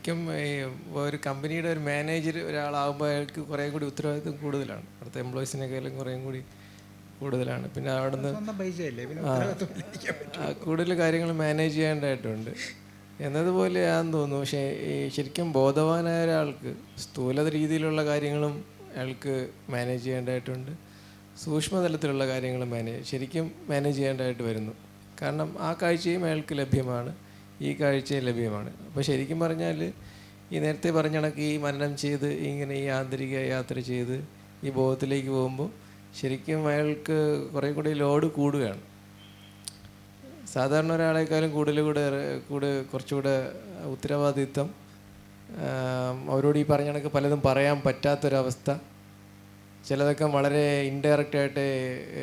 ശരിക്കും ഈ ഒരു കമ്പനിയുടെ ഒരു മാനേജർ ഒരാളാകുമ്പോൾ അയാൾക്ക് കുറേ കൂടി ഉത്തരവാദിത്വം കൂടുതലാണ്. അടുത്ത എംപ്ലോയീസിനെക്കാളും കുറേയും കൂടി കൂടുതലാണ്. പിന്നെ അവിടെ നിന്ന് കൂടുതൽ കാര്യങ്ങൾ മാനേജ് ചെയ്യേണ്ടതായിട്ടുണ്ട്. എന്നതുപോലെയാണെന്ന് തോന്നുന്നു. പക്ഷേ ഈ ശരിക്കും ബോധവാനായ ഒരാൾക്ക് സ്ഥൂല രീതിയിലുള്ള കാര്യങ്ങളും അയാൾക്ക് മാനേജ് ചെയ്യേണ്ടതായിട്ടുണ്ട്. സൂക്ഷ്മതലത്തിലുള്ള കാര്യങ്ങൾ മാനേജ് ശരിക്കും മാനേജ് ചെയ്യേണ്ടതായിട്ട് വരുന്നു. കാരണം ആ കാഴ്ചയും അയാൾക്ക് ലഭ്യമാണ്. ഈ കാഴ്ച ലഭ്യമാണ്. അപ്പോൾ ശരിക്കും പറഞ്ഞാൽ ഈ നേരത്തെ പറഞ്ഞ കണക്ക് ഈ മരണം ചെയ്ത് ഇങ്ങനെ ഈ ആന്തരിക യാത്ര ചെയ്ത് ഈ ബോധത്തിലേക്ക് പോകുമ്പോൾ ശരിക്കും അയാൾക്ക് കുറേ കൂടി ലോഡ് കൂടുകയാണ്. സാധാരണ ഒരാളെക്കാളും കൂടുതൽ കൂടെ കൂടെ കുറച്ചുകൂടെ ഉത്തരവാദിത്വം അവരോട് ഈ പറഞ്ഞ കണക്ക് പലതും പറയാൻ പറ്റാത്തൊരവസ്ഥ. ചിലതൊക്കെ വളരെ ഇൻഡയറക്റ്റ് ആയിട്ട്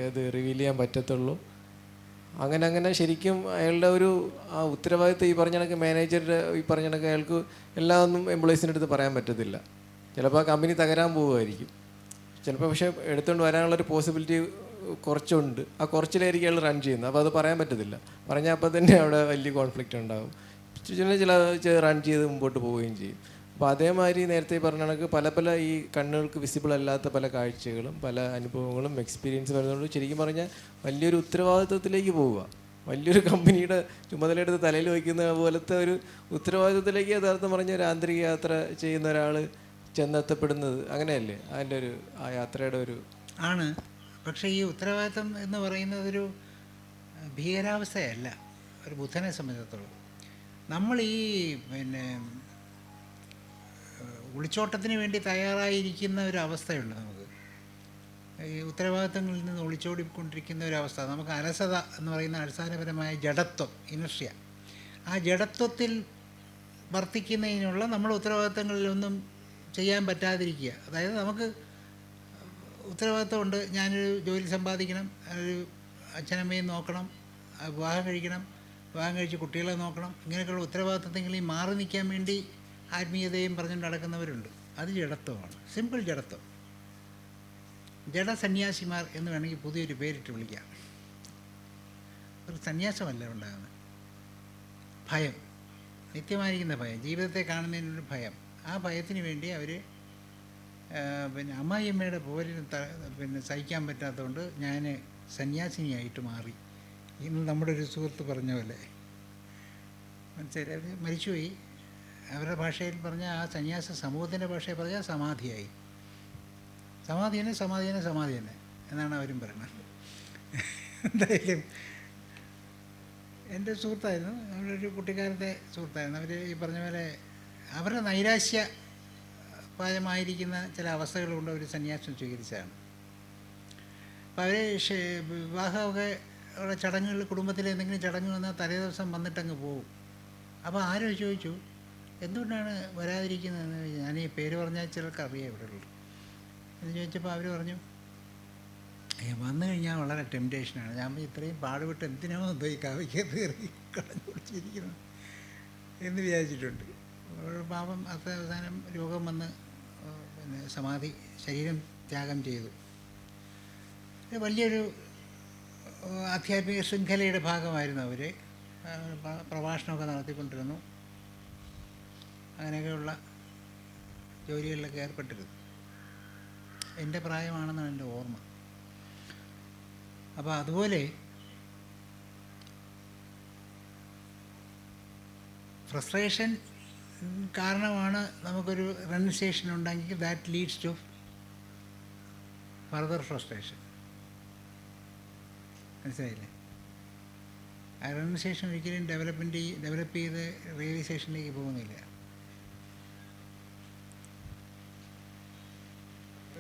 ഇത് റിവീൽ ചെയ്യാൻ പറ്റത്തുള്ളൂ. അങ്ങനെ അങ്ങനെ ശരിക്കും അയാളുടെ ഒരു ആ ഉത്തരവാദിത്വം ഈ പറഞ്ഞ കണക്ക് മാനേജറുടെ ഈ പറഞ്ഞ കണക്ക് അയാൾക്ക് എല്ലാം ഒന്നും എംപ്ലോയീസിന്റെ അടുത്ത് പറയാൻ പറ്റത്തില്ല. ചിലപ്പോൾ ആ കമ്പനി തകരാൻ പോവുമായിരിക്കും. ചിലപ്പോൾ പക്ഷേ എടുത്തുകൊണ്ട് വരാനുള്ളൊരു പോസിബിലിറ്റി കുറച്ചുണ്ട്. ആ കുറച്ചിലായിരിക്കും അയാൾ റൺ ചെയ്യുന്നത്. അപ്പോൾ അത് പറയാൻ പറ്റത്തില്ല. പറഞ്ഞാൽ അപ്പോൾ തന്നെ അവിടെ വലിയ കോൺഫ്ലിക്റ്റ് ഉണ്ടാകും ചില ചില റൺ ചെയ്ത് മുമ്പോട്ട് പോവുകയും ചെയ്യും. അപ്പോൾ അതേമാതിരി നേരത്തെ പറഞ്ഞ കണക്ക് പല പല ഈ കണ്ണുകൾക്ക് വിസിബിൾ അല്ലാത്ത പല കാഴ്ചകളും പല അനുഭവങ്ങളും എക്സ്പീരിയൻസ് വരുന്നതുകൊണ്ട് ശരിക്കും പറഞ്ഞാൽ വലിയൊരു ഉത്തരവാദിത്വത്തിലേക്ക് പോവുക. വലിയൊരു കമ്പനിയുടെ ചുമതലയെടുത്ത് തലയിൽ വയ്ക്കുന്ന പോലത്തെ ഒരു ഉത്തരവാദിത്വത്തിലേക്ക് യഥാർത്ഥം പറഞ്ഞ ഒരു ആന്തരിക യാത്ര ചെയ്യുന്ന ഒരാൾ ചെന്നെത്തപ്പെടുന്നത് അങ്ങനെയല്ലേ? അതിന്റെ ഒരു ആ യാത്രയുടെ ഒരു ആണ്. പക്ഷേ ഈ ഉത്തരവാദിത്വം എന്ന് പറയുന്നത് ഒരു ഭീകരാവസ്ഥയല്ല. ഒരു ബുദ്ധനെ സംബന്ധിച്ചിടത്തോളം. നമ്മൾ ഈ പിന്നെ ഒളിച്ചോട്ടത്തിന് വേണ്ടി തയ്യാറായിരിക്കുന്ന ഒരു അവസ്ഥയുണ്ട് നമുക്ക്. ഈ ഉത്തരവാദിത്തങ്ങളിൽ നിന്ന് ഒളിച്ചോടിക്കൊണ്ടിരിക്കുന്ന ഒരു അവസ്ഥ. നമുക്ക് അലസത എന്ന് പറയുന്ന അടിസ്ഥാനപരമായ ജഡത്വം ഇനർഷ്യ. ആ ജഡത്വത്തിൽ വർത്തിക്കുന്നതിനുള്ള നമ്മൾ ഉത്തരവാദിത്തങ്ങളിലൊന്നും ചെയ്യാൻ പറ്റാതിരിക്കുക. അതായത് നമുക്ക് ഉത്തരവാദിത്തമുണ്ട്. ഞാനൊരു ജോലി സമ്പാദിക്കണം. ഒരു അച്ഛനമ്മയും നോക്കണം. വിവാഹം കഴിക്കണം. വിവാഹം കഴിച്ച് കുട്ടികളെ നോക്കണം. ഇങ്ങനെയൊക്കെയുള്ള ഉത്തരവാദിത്തങ്ങളിൽ മാറി നിൽക്കാൻ വേണ്ടി ആത്മീയതയും പറഞ്ഞുകൊണ്ട് നടക്കുന്നവരുണ്ട്. അത് ജഡത്വമാണ്. സിമ്പിൾ ജഡത്വം. ജഡസന്യാസിമാർ എന്ന് വേണമെങ്കിൽ പുതിയൊരു പേരിട്ട് വിളിക്കാം. ഒരു സന്യാസമല്ല ഉണ്ടാകുന്നത്. ഭയം. നിത്യമായിരിക്കുന്ന ഭയം. ജീവിതത്തെ കാണുന്നതിനൊരു ഭയം. ആ ഭയത്തിന് വേണ്ടി അവർ പിന്നെ അമ്മായിയമ്മയുടെ പോരിന് പിന്നെ സഹിക്കാൻ പറ്റാത്തതുകൊണ്ട് ഞാൻ സന്യാസിനിയായിട്ട് മാറി. ഇന്ന് നമ്മുടെ ഒരു സുഹൃത്ത് പറഞ്ഞ പോലെ. മനസ്സിലായി? മരിച്ചുപോയി. അവരുടെ ഭാഷയിൽ പറഞ്ഞാൽ ആ സന്യാസ സമൂഹത്തിന്റെ ഭാഷയിൽ പറഞ്ഞാൽ സമാധിയായി. സമാധി തന്നെ സമാധി തന്നെ സമാധി തന്നെ എന്നാണ് അവരും പറയുന്നത്. എന്തായാലും എന്റെ സുഹൃത്തായിരുന്നു. ഒരു കുട്ടിക്കാലത്തെ സുഹൃത്തായിരുന്നു. അവർ ഈ പറഞ്ഞ പോലെ അവരുടെ നൈരാശ്യ പായമായിരിക്കുന്ന ചില അവസ്ഥകളുണ്ട് അവർ സന്യാസം സ്വീകരിച്ചതാണ്. അപ്പോൾ അവർ വിവാഹമൊക്കെ ഉള്ള ചടങ്ങുകൾ കുടുംബത്തിലെ എന്തെങ്കിലും ചടങ്ങ് വന്നാൽ തലേ ദിവസം വന്നിട്ടങ്ങ് പോകും അപ്പോൾ ആരോ ചോദിച്ചു? എന്തുകൊണ്ടാണ് വരാതിരിക്കുന്നതെന്ന് ഞാൻ ഈ പേര് പറഞ്ഞാൽ ചിലർക്ക് അറിയാം ഇവിടെ ഉള്ളൂ എന്ന് ചോദിച്ചപ്പോൾ അവർ പറഞ്ഞു "ഏ, വന്നു കഴിഞ്ഞാൽ വളരെ ടെംപ്റ്റേഷനാണ് ഞാൻ ഇത്രയും പാടുപെട്ട് എന്തിനാ എന്തോ ഈ കവിക്ക് കയറി കളഞ്ഞു കുടിച്ചിരിക്കുന്നത് എന്ന് വിചാരിച്ചിട്ടുണ്ട്. പാപം അത്ര അവസാനം രോഗം വന്ന് പിന്നെ സമാധി ശരീരം ത്യാഗം ചെയ്തു. വലിയൊരു ആധ്യാത്മിക ശൃംഖലയുടെ ഭാഗമായിരുന്നു അവർ പ്രഭാഷണമൊക്കെ നടത്തിക്കൊണ്ടിരുന്നു. അങ്ങനെയൊക്കെയുള്ള ജോലികളിലൊക്കെ ഏർപ്പെട്ടിരുന്നു. എന്റെ പ്രായമാണെന്നാണ് എന്റെ ഓർമ്മ. അപ്പോൾ അതുപോലെ ഫ്രസ്ട്രേഷൻ കാരണമാണ് നമുക്കൊരു റെനസേഷൻ ഉണ്ടെങ്കിൽ that leads to further frustration മനസ്സിലായില്ലേ? ആ റെനസേഷൻ ഒരിക്കലും ഡെവലപ്മെന്റ് ഡെവലപ്പ് ചെയ്ത് റിയലൈസേഷനിലേക്ക് പോകുന്നില്ല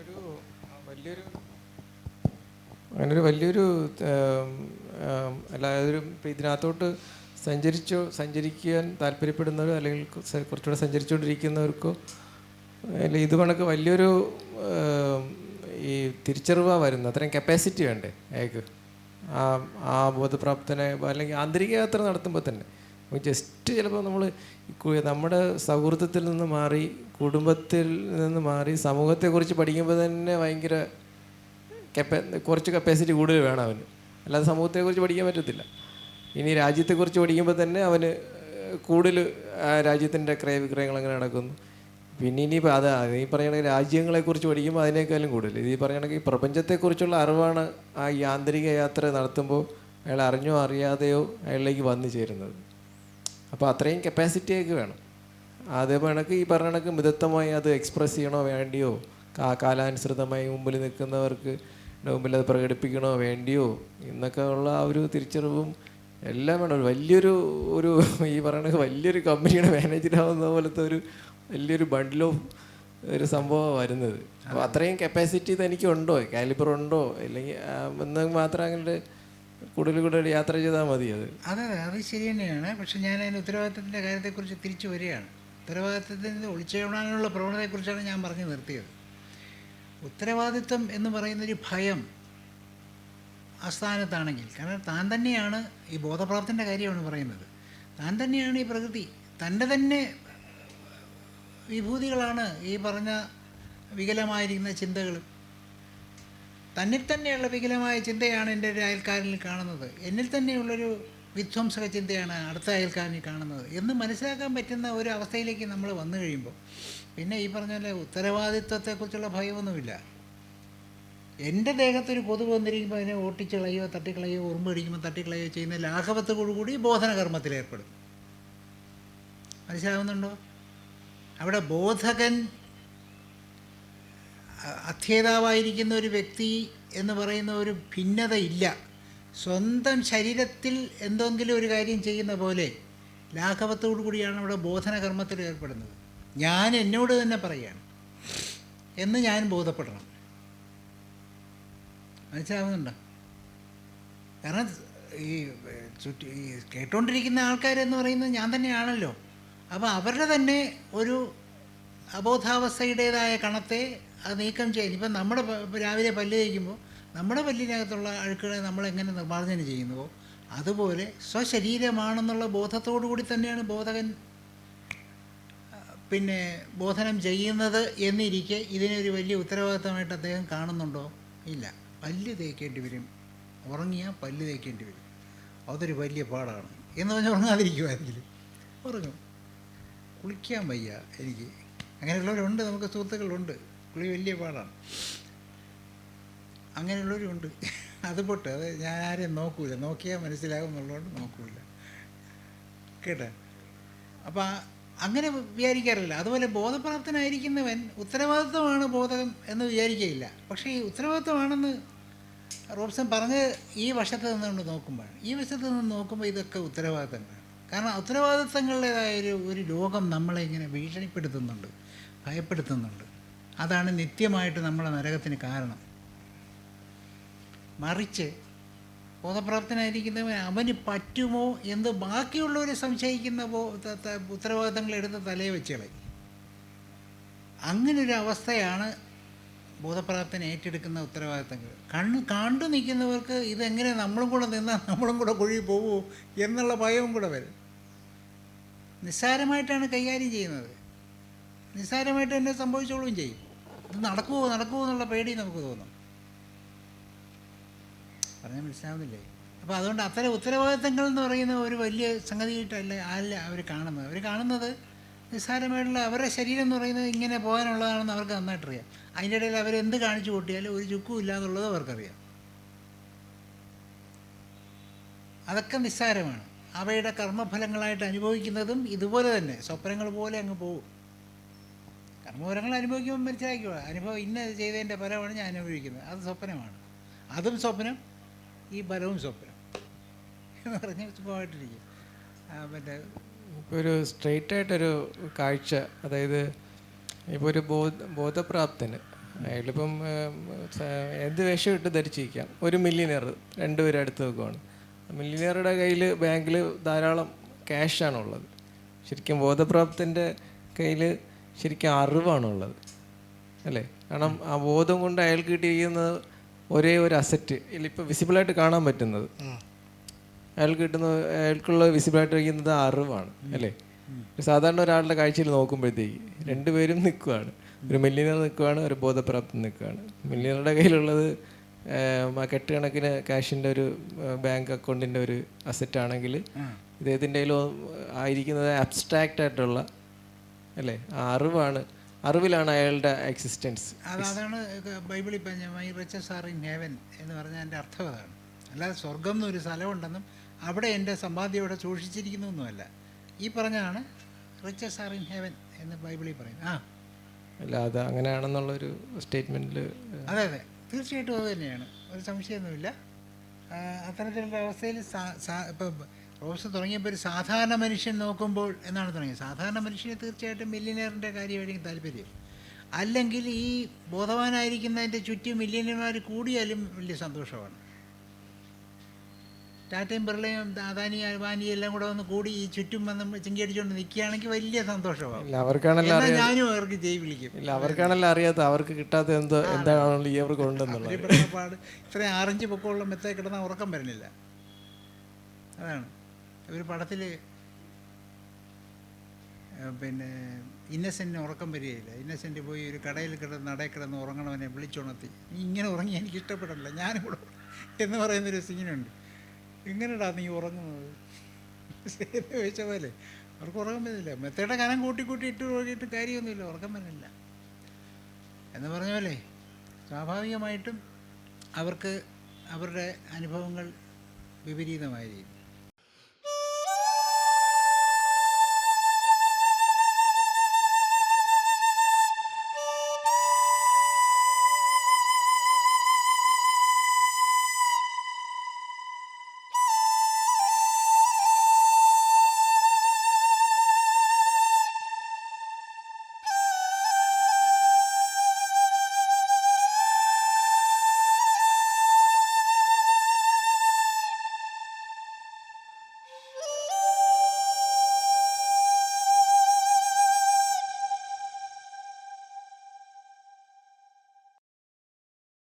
ഒരു വലിയൊരു അങ്ങനെ ഒരു വലിയൊരു എല്ലാവരും ഇതിനകത്തോട്ട് സഞ്ചരിച്ചോ സഞ്ചരിക്കാൻ താല്പര്യപ്പെടുന്നവരോ അല്ലെങ്കിൽ കുറച്ചുകൂടെ സഞ്ചരിച്ചുകൊണ്ടിരിക്കുന്നവർക്കോ അല്ലെങ്കിൽ ഇത് കണക്ക് വലിയൊരു ഈ തിരിച്ചറിവാണ് വരുന്നത്. അത്രയും കപ്പാസിറ്റി വേണ്ടേ അയാൾക്ക് ആ ആ ബോധപ്രാപ്തനെ അല്ലെങ്കിൽ ആന്തരിക യാത്ര നടത്തുമ്പോൾ തന്നെ. ജസ്റ്റ് ചിലപ്പോൾ നമ്മൾ നമ്മുടെ സൗഹൃദത്തിൽ നിന്ന് മാറി കുടുംബത്തിൽ നിന്ന് മാറി സമൂഹത്തെക്കുറിച്ച് പഠിക്കുമ്പോൾ തന്നെ ഭയങ്കര കപ്പ കുറച്ച് കപ്പാസിറ്റി കൂടുതൽ വേണം അവന്. അല്ലാതെ സമൂഹത്തെക്കുറിച്ച് പഠിക്കാൻ പറ്റത്തില്ല. ഇനി രാജ്യത്തെക്കുറിച്ച് പഠിക്കുമ്പോൾ തന്നെ അവന് കൂടുതൽ രാജ്യത്തിന്റെ ക്രയവിക്രയങ്ങൾ അങ്ങനെ നടക്കുന്നു. പിന്നെ ഇനിയിപ്പോൾ അതാ ഈ പറയുകയാണെങ്കിൽ രാജ്യങ്ങളെക്കുറിച്ച് പഠിക്കുമ്പോൾ അതിനേക്കാളും കൂടുതൽ. ഇത് ഈ പറയുകയാണെങ്കിൽ പ്രപഞ്ചത്തെക്കുറിച്ചുള്ള അറിവാണ് ആ യാന്ത്രിക യാത്ര നടത്തുമ്പോൾ അയാൾ അറിഞ്ഞോ അറിയാതെയോ അയാളിലേക്ക് വന്നു ചേരുന്നത്. അപ്പോൾ അത്രയും കപ്പാസിറ്റിയൊക്കെ വേണം. അതേപോലെ കണക്ക് ഈ പറഞ്ഞ കണക്ക് മിതത്വമായി അത് എക്സ്പ്രസ് ചെയ്യണോ വേണ്ടിയോ? കാ കാലാനുസൃതമായി മുമ്പിൽ നിൽക്കുന്നവർക്ക് മുമ്പിൽ അത് പ്രകടിപ്പിക്കണോ വേണ്ടിയോ? എന്നൊക്കെ ഉള്ള ആ ഒരു തിരിച്ചറിവും എല്ലാം വേണം. വലിയൊരു ഒരു ഈ പറയണ വലിയൊരു കമ്പനിയുടെ മാനേജർ ആവുന്ന പോലത്തെ ഒരു വലിയൊരു ബണ്ടിൽ ഓഫ് ഒരു സംഭവമാണ് വരുന്നത്. അപ്പോൾ അത്രയും കപ്പാസിറ്റി തനിക്കുണ്ടോ കാലിബർ ഉണ്ടോ അല്ലെങ്കിൽ എന്നെങ്കിൽ എന്ന് മാത്രം അങ്ങനെ കൂടുതൽ കൂടുതൽ യാത്ര ചെയ്താൽ മതി അത്. അതെ അതെ അത് ശരി തന്നെയാണ്. പക്ഷെ ഞാൻ അതിന്റെ ഉത്തരവാദിത്തത്തിന്റെ കാര്യത്തെക്കുറിച്ച് തിരിച്ചു വരികയാണ്. ഉത്തരവാദിത്തത്തിൽ നിന്ന് ഒളിച്ചോടാനുള്ള പ്രവണതയെക്കുറിച്ചാണ് ഞാൻ പറഞ്ഞു നിർത്തിയത്. ഉത്തരവാദിത്വം എന്ന് പറയുന്നൊരു ഭയം അസ്ഥാനത്താണെങ്കിൽ കാരണം താൻ തന്നെയാണ് ഈ ബോധപ്രാപ്തിന്റെ കാര്യമാണ് പറയുന്നത്. താൻ തന്നെയാണ് ഈ പ്രകൃതി. തന്റെ തന്നെ വിഭൂതികളാണ് ഈ പറഞ്ഞ വികലമായിരിക്കുന്ന ചിന്തകൾ തന്നിൽ തന്നെയുള്ള വികലമായ ചിന്തയാണ് എന്റെ ഒരു അയൽക്കാരനിൽ കാണുന്നത്. എന്നിൽ തന്നെയുള്ളൊരു വിധ്വംസക ചിന്തയാണ് അടുത്ത അയൽക്കാരനിൽ കാണുന്നത്. എന്ന് മനസ്സിലാക്കാൻ പറ്റുന്ന ഒരു അവസ്ഥയിലേക്ക് നമ്മൾ വന്നു കഴിയുമ്പോൾ പിന്നെ ഈ പറഞ്ഞ പോലെ ഉത്തരവാദിത്വത്തെക്കുറിച്ചുള്ള ഭയമൊന്നുമില്ല. എന്റെ ദേഹത്തൊരു കൊതുക് വന്നിരിക്കുമ്പോൾ അതിനെ ഓട്ടിച്ചളയോ തട്ടിക്കളയോ ഉറുമ്പ് അടിക്കുമ്പോൾ തട്ടിക്കളയോ ചെയ്യുന്ന ലാഘവത്തോടുകൂടി ബോധനകർമ്മത്തിൽ ഏർപ്പെടും. മനസ്സിലാവുന്നുണ്ടോ? അവിടെ ബോധകൻ അധ്യേതാവായിരിക്കുന്ന ഒരു വ്യക്തി എന്ന് പറയുന്ന ഒരു ഭിന്നതയില്ല. സ്വന്തം ശരീരത്തിൽ എന്തെങ്കിലും ഒരു കാര്യം ചെയ്യുന്ന പോലെ ലാഘവത്തോടു കൂടിയാണ് അവിടെ ബോധനകർമ്മത്തിൽ ഏർപ്പെടുന്നത്. ഞാൻ എന്നോട് തന്നെ പറയുകയാണ് എന്ന് ഞാൻ ബോധപ്പെടണം. മനസ്സിലാവുന്നുണ്ടോ? കാരണം ഈ ചുറ്റി ഈ കേട്ടോണ്ടിരിക്കുന്ന ആൾക്കാരെന്ന് പറയുന്നത് ഞാൻ തന്നെയാണല്ലോ. അപ്പോൾ അവരുടെ തന്നെ ഒരു അബോധാവസ്ഥയുടേതായ കണത്തെ അത് നീക്കം ചെയ്യാൻ ഇപ്പം നമ്മുടെ രാവിലെ പല്ല് തേക്കുമ്പോൾ നമ്മുടെ പല്ലിനകത്തുള്ള അഴുക്കുകളെ നമ്മൾ എങ്ങനെ നിർമ്മാർജനം ചെയ്യുന്നുവോ? അതുപോലെ സ്വശരീരമാണെന്നുള്ള ബോധത്തോടു കൂടി തന്നെയാണ് ബോധകൻ പിന്നെ ബോധനം ചെയ്യുന്നത് എന്നിരിക്കെ ഇതിനൊരു വലിയ ഉത്തരവാദിത്തമായിട്ട് അദ്ദേഹം കാണുന്നുണ്ടോ? ഇല്ല. പല്ല് തേക്കേണ്ടി വരും. ഉറങ്ങിയാൽ പല്ല് തേക്കേണ്ടി വരും. അതൊരു വലിയ പാടാണ് എന്ന് പറഞ്ഞാൽ ഉറങ്ങാതിരിക്കുമായിരിക്കും ഉറങ്ങും. കുളിക്കാൻ വയ്യ എനിക്ക്. അങ്ങനെയുള്ളവരുണ്ട്. നമുക്ക് സുഹൃത്തുക്കളുണ്ട്. കുളി വലിയ പാടാണ്. അങ്ങനെയുള്ളവരുണ്ട്. അത് പൊട്ട് അത് ഞാൻ ആരെയും നോക്കൂല. നോക്കിയാൽ മനസ്സിലാകും എന്നുള്ളതുകൊണ്ട് നോക്കൂല. കേട്ടോ? അപ്പം അങ്ങനെ വിചാരിക്കാറില്ല. അതുപോലെ ബോധപ്രാപ്തനായിരിക്കുന്നവൻ ഉത്തരവാദിത്വമാണ് ബോധം എന്ന് വിചാരിക്കുകയില്ല പക്ഷേ ഈ ഉത്തരവാദിത്വമാണെന്ന് റോബ്സൺ പറഞ്ഞ് ഈ വശത്ത് നിന്നുകൊണ്ട് നോക്കുമ്പോൾ ഈ വശത്ത് നിന്ന് നോക്കുമ്പോൾ ഇതൊക്കെ ഉത്തരവാദിത്തങ്ങളാണ്. കാരണം ഉത്തരവാദിത്തങ്ങളുടേതായ ഒരു ഒരു ലോകം നമ്മളെ ഇങ്ങനെ ഭീഷണിപ്പെടുത്തുന്നുണ്ട് ഭയപ്പെടുത്തുന്നുണ്ട്. അതാണ് നിത്യമായിട്ട് നമ്മളെ നരകത്തിന് കാരണം. മറിച്ച് ബോധപ്രാപ്തനായിരിക്കുന്നവൻ അവന് പറ്റുമോ എന്ന് ബാക്കിയുള്ളവർ സംശയിക്കുന്ന ഉത്തരവാദിത്തങ്ങൾ എടുത്ത് തലയെ വെച്ച് കളയും. അങ്ങനൊരു അവസ്ഥയാണ് ബോധപ്രാപ്തൻ ഏറ്റെടുക്കുന്ന ഉത്തരവാദിത്തങ്ങൾ. കണ്ണ് കണ്ടു നിൽക്കുന്നവർക്ക് ഇതെങ്ങനെ നമ്മളും കൂടെ നിന്നാൽ നമ്മളും കൂടെ കുഴി പോവോ എന്നുള്ള ഭയവും കൂടെ വരും. നിസ്സാരമായിട്ടാണ് കൈകാര്യം ചെയ്യുന്നത്. നിസ്സാരമായിട്ട് എന്നെ സംഭവിച്ചോളും ചെയ്യും. ഇത് നടക്കുമോ നടക്കുമോ എന്നുള്ള പേടി നമുക്ക് തോന്നും. പറഞ്ഞാൽ മനസ്സിലാവുന്നില്ലേ? അപ്പോൾ അതുകൊണ്ട് അത്തരം ഉത്തരവാദിത്തങ്ങൾ എന്ന് പറയുന്ന ഒരു വലിയ സംഗതിയായിട്ടല്ല അല്ല അവർ കാണുന്നത്. അവർ കാണുന്നത് നിസ്സാരമായിട്ടുള്ള അവരുടെ ശരീരം എന്ന് പറയുന്നത് ഇങ്ങനെ പോകാനുള്ളതാണെന്ന് അവർക്ക് നന്നായിട്ടറിയാം. അതിന്റെ ഇടയിൽ എന്ത് കാണിച്ചു കൂട്ടിയാലും ഒരു ചുക്കും ഇല്ല എന്നുള്ളത് അവർക്കറിയാം. അതൊക്കെ നിസ്സാരമാണ്. അവയുടെ കർമ്മഫലങ്ങളായിട്ട് അനുഭവിക്കുന്നതും ഇതുപോലെ തന്നെ. സ്വപ്നങ്ങൾ പോലെ അങ്ങ് പോകും. കർമ്മഫലങ്ങൾ അനുഭവിക്കുമ്പോൾ മനസ്സിലാക്കുക അനുഭവം ഇന്ന ചെയ്തതിന്റെ ഫലമാണ് ഞാൻ അനുഭവിക്കുന്നത്. അത് സ്വപ്നമാണ്. അതും സ്വപ്നം ഈ ഫലവും സ്വപ്നം. എന്ന് പറഞ്ഞ് സുഖമായിട്ടിരിക്കും ഇപ്പോൾ ഒരു സ്ട്രെയിറ്റ് ആയിട്ടൊരു കാഴ്ച അതായത് ഇപ്പോൾ ഒരു ബോധ ബോധപ്രാപ്തന്. അയാളിപ്പം എന്ത് വേഷം ഇട്ട് ധരിച്ചിരിക്കാം? ഒരു മില്ലിയനർ രണ്ടുപേരും അടുത്ത് നോക്കുവാണ് മില്ലിയനറുടെ കയ്യിൽ ബാങ്കിൽ ധാരാളം ക്യാഷാണുള്ളത് ശരിക്കും ബോധപ്രാപ്തന്റെ കയ്യിൽ ശരിക്കും അറിവാണുള്ളത്. അല്ലേ? കാരണം ആ ബോധം കൊണ്ട് അയാൾ കിട്ടിയിരിക്കുന്നത് ഒരേ ഒരു അസറ്റ് ഇപ്പോൾ വിസിബിളായിട്ട് കാണാൻ പറ്റുന്നത്. അയാൾ കിട്ടുന്ന അയാൾക്കുള്ള വിസിബിളായിട്ട് കഴിക്കുന്നത് അറിവാണ്. അല്ലേ? സാധാരണ ഒരാളുടെ കാഴ്ചയിൽ നോക്കുമ്പോഴത്തേക്ക് രണ്ടുപേരും നിൽക്കുവാണ്. ഒരു മില്ലിയനർ നിൽക്കുവാണ് ഒരു ബോധപ്രാപ്തി നിൽക്കുകയാണ് മില്ലിയനറുടെ കയ്യിലുള്ളത് കെട്ടുകണക്കിന് ക്യാഷിന്റെ ഒരു ബാങ്ക് അക്കൗണ്ടിന്റെ ഒരു അസറ്റ് ആണെങ്കിൽ ഇദ്ദേഹത്തിന്റെ ആയിരിക്കുന്നത് അബ്സ്ട്രാക്റ്റ് ആയിട്ടുള്ള അല്ലേ? ആ അറിവാണ്. അറിവിലാണ് അയാളുടെ എക്സിസ്റ്റൻസ് അതാണ് ബൈബിളിൽ പറഞ്ഞ my riches are in heaven എന്ന് പറഞ്ഞാൽ എന്റെ അർത്ഥം അതാണ്. അല്ലാതെ സ്വർഗം എന്നൊരു സ്ഥലമുണ്ടെന്നും അവിടെ എന്റെ സമ്പാദ്യം ഇവിടെ സൂക്ഷിച്ചിരിക്കുന്നൊന്നുമല്ല ഈ പറഞ്ഞാണ് റിച്ചസ് ആർ ഇൻ ഹെവൻ എന്ന് ബൈബിളിൽ പറയും ആ. അല്ല അത് അങ്ങനെയാണെന്നുള്ളൊരു സ്റ്റേറ്റ്മെന്റിൽ അതെ അതെ. തീർച്ചയായിട്ടും അത് തന്നെയാണ്. ഒരു സംശയമൊന്നുമില്ല. അത്തരത്തിലുള്ള അവസ്ഥയിൽ ഇപ്പം റോസ് തുടങ്ങിയപ്പോൾ ഒരു സാധാരണ മനുഷ്യൻ നോക്കുമ്പോൾ എന്നാണ് തുടങ്ങിയത്? സാധാരണ മനുഷ്യന് തീർച്ചയായിട്ടും മില്യനറിന്റെ കാര്യമായിരിക്കും താല്പര്യം. അല്ലെങ്കിൽ ഈ ബോധവാനായിരിക്കുന്നതിന്റെ ചുറ്റും മില്യനർമാർ കൂടിയാലും വലിയ സന്തോഷമാണ്. ടാറ്റയും ബിർളയും അദാനി അൽവാനിയും എല്ലാം കൂടെ ഒന്ന് കൂടി ഈ ചുറ്റും വന്ന് ചിങ്കിയടിച്ചുകൊണ്ട് നിൽക്കുകയാണെങ്കിൽ വലിയ അവർക്കാണല്ലോ ഞാനും അവർക്ക് ജയ് വിളിക്കും. ഇല്ല അവർക്കാണല്ലോ അറിയാത്ത അവർക്ക് കിട്ടാത്ത എന്തോ എന്താണല്ലോ ഈ അവർക്ക് ഉണ്ടെന്നുള്ളത് ഇത്രയും ആറഞ്ച് പൊക്കമുള്ള മെത്തേ കിടന്നാൽ ഉറക്കം വരുന്നില്ല. അതാണ്. ഒരു പടത്തിൽ പിന്നെ ഇന്നസെന്റിന് ഉറക്കം വരികയില്ല. ഇന്നസെന്റ് പോയി ഒരു കടയിൽ കിടന്ന് നടയിൽ കിടന്ന് ഉറങ്ങണവനെ വിളിച്ചുണർത്തി. നീ ഇങ്ങനെ ഉറങ്ങി എനിക്ക് ഇഷ്ടപ്പെടണില്ല ഞാനും കൂടെ ഉറങ്ങും" എന്ന് പറയുന്നൊരു സീനുണ്ട്. ഇങ്ങനെടാ നീ ഉറങ്ങുന്നത്? ചോദിച്ച പോലെ അവർക്ക് ഉറക്കം വരുന്നില്ല. മെത്തയുടെ കനം കൂട്ടി കൂട്ടി ഇട്ട് നോക്കിയിട്ട് കാര്യമൊന്നുമില്ല ഉറക്കം വരുന്നില്ല. എന്ന് പറഞ്ഞ പോലെ സ്വാഭാവികമായിട്ടും അവർക്ക് അവരുടെ അനുഭവങ്ങൾ വിപരീതമായിരിക്കും.